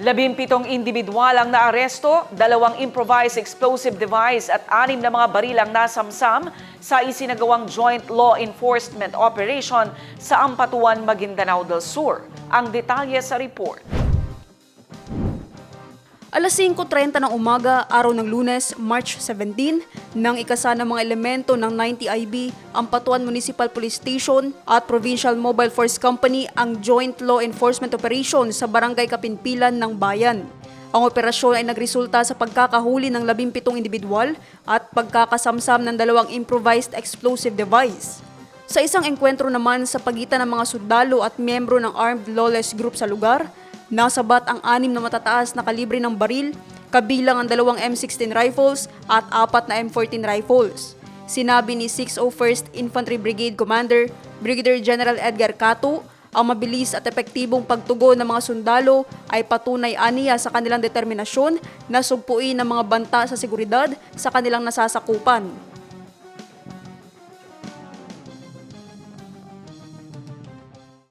Labimpitong individual ang naaresto, dalawang improvised explosive device at anim na mga barilang nasamsam sa isinagawang joint law enforcement operation sa Ampatuan, Maguindanao del Sur. Ang detalye sa report. Alas 5.30 ng umaga, araw ng lunes, March 17, nang ikasa ng mga elemento ng 90IB, ang Patuan Municipal Police Station at Provincial Mobile Force Company ang joint law enforcement operation sa Barangay Kapinpilan ng Bayan. Ang operasyon ay nagresulta sa pagkakahuli ng 17 individual at pagkakasamsam ng dalawang improvised explosive device. Sa isang enkwentro naman sa pagitan ng mga sundalo at miyembro ng armed lawless group sa lugar, nasabat ang anim na matataas na kalibre ng baril, kabilang ang dalawang M16 rifles at apat na M14 rifles. Sinabi ni 601st Infantry Brigade Commander Brigadier General Edgar Cato, ang mabilis at epektibong pagtugon ng mga sundalo ay patunay aniya sa kanilang determinasyon na sugpuin ang mga banta sa seguridad sa kanilang nasasakupan.